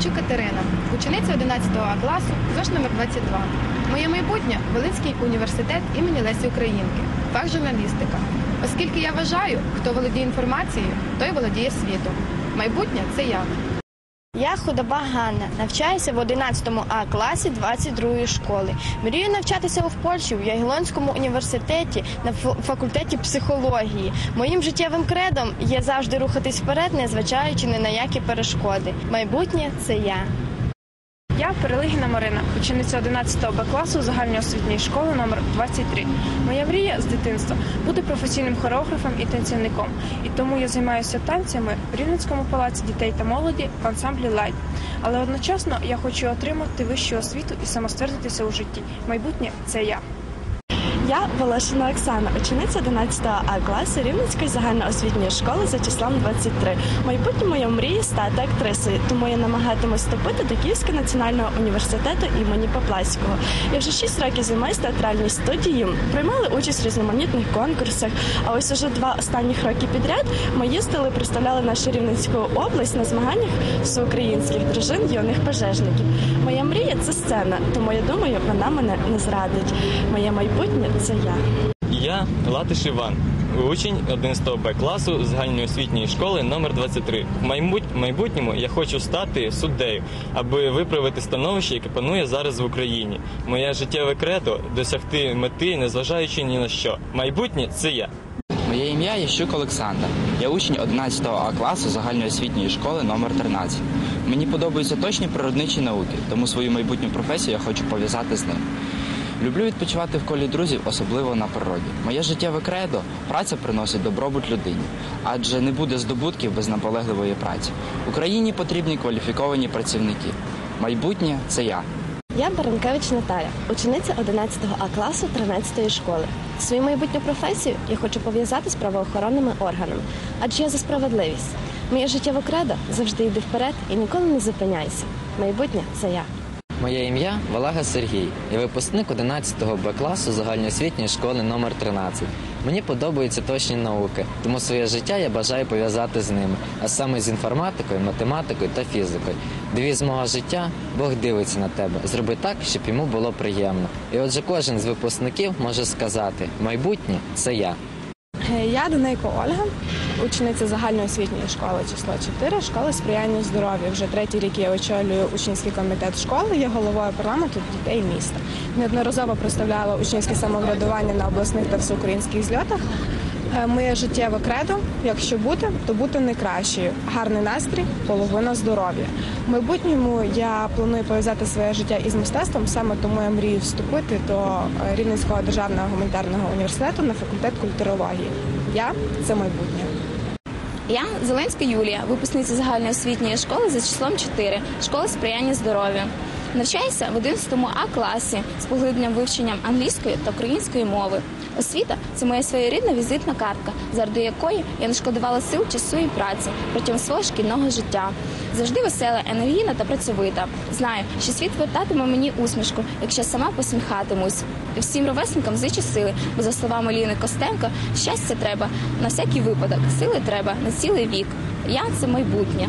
Романчук Катерина, учениця 11 А класу, ЗОШ номер 22. Моє майбутнє Волинський університет імені Лесі Українки, фах журналістика. Оскільки я вважаю, хто володіє інформацією, той володіє світом. Майбутнє це я. Я худоба Ганна, навчаюся в 11 А класі 22 школи. Мрію навчатися в Польщі в Ягелонському університеті на факультеті психології. Моїм життєвим кредом є завжди рухатись вперед, незважаючи ні на які перешкоди. Майбутнє це я. Я Перелигіна Марина, учениця 11 Б класу загальноосвітньої школи номер 23. Моя мрія з дитинства бути професійним хореографом і танцівником. І тому я займаюся танцями в Рівненському палаці дітей та молоді в ансамблі Лайт. Але одночасно я хочу отримати вищу освіту і самоствердитися у житті. Майбутнє це я. Я Волошина Оксана, учениця 11 А класу Рівненської загальноосвітньої школи за числом 23. В майбутньому я мрію стати актрисою, тому я намагатимусь вступити до Київського національного університету імені Поплавського. Я вже 6 років займаюся театральній студії, приймали участь в різноманітних конкурсах. А ось уже два останніх роки підряд ми їздили, представляли нашу Рівненську область на змаганнях всеукраїнських дружин юних пожежників. Моя мрія це сцена, тому я думаю, вона мене не зрадить. Моє майбутнє це я. Я Латиш Іван, учень 11 Б класу загальноосвітньої школи номер 23. В майбут- майбутньому я хочу стати суддею, аби виправити становище, яке панує зараз в Україні. Моє життєве кредо досягти мети, незважаючи ні на що. Майбутнє це я. Моє ім'я Ящук Олександр. Я учень 11 А класу загальноосвітньої школи номер 13. Мені подобаються точні природничі науки, тому свою майбутню професію я хочу пов'язати з ним. Люблю відпочивати в колі друзів, особливо на природі. Моє життєве кредо праця приносить добробут людині, адже не буде здобутків без наполегливої праці. Україні потрібні кваліфіковані працівники. Майбутнє це я. Я Баранкевич Наталя, учениця 11 А класу 13 школи. Свою майбутню професію я хочу пов'язати з правоохоронними органами, адже я за справедливість. Моє життєве кредо завжди йди вперед і ніколи не зупиняйся. Майбутнє це я. Моє ім'я Валага Сергій. Я випускник 11-го Б класу загальноосвітньої школи номер 13. Мені подобаються точні науки, тому своє життя я бажаю пов'язати з ними, а саме з інформатикою, математикою та фізикою. Девіз мого життя Бог дивиться на тебе. Зроби так, щоб йому було приємно. І отже, кожен з випускників може сказати: майбутнє це я. Е, Я Данейко Ольга, учениця загальноосвітньої школи число 4, школи сприяння здоров'ю. Вже третій рік я очолюю учнівський комітет школи, є головою парламенту дітей міста. Неодноразово представляла учнівське самоврядування на обласних та всеукраїнських зльотах. Е, Моє життєве кредо, якщо бути, то бути найкращою. Гарний настрій, половина здоров'я. В майбутньому я планую пов'язати своє життя із мистецтвом, саме тому я мрію вступити до е, Рівненського державного гуманітарного університету на факультет культурології. Я це майбутнє. Я Зеленська Юлія, випускниця загальноосвітньої школи за числом 4, школа сприяння здоров'ю. Навчаюся в 11 А класі з поглибленням вивченням англійської та української мови. Освіта це моя своєрідна візитна картка, заради якої я не шкодувала сил, часу і праці протягом свого шкільного життя. Завжди весела, енергійна та працьовита. Знаю, що світ вертатиме мені усмішку, якщо сама посміхатимусь. Всім ровесникам зичу сили, бо за словами Ліни Костенко, щастя треба на всякий випадок, сили треба на цілий вік. Я це майбутнє.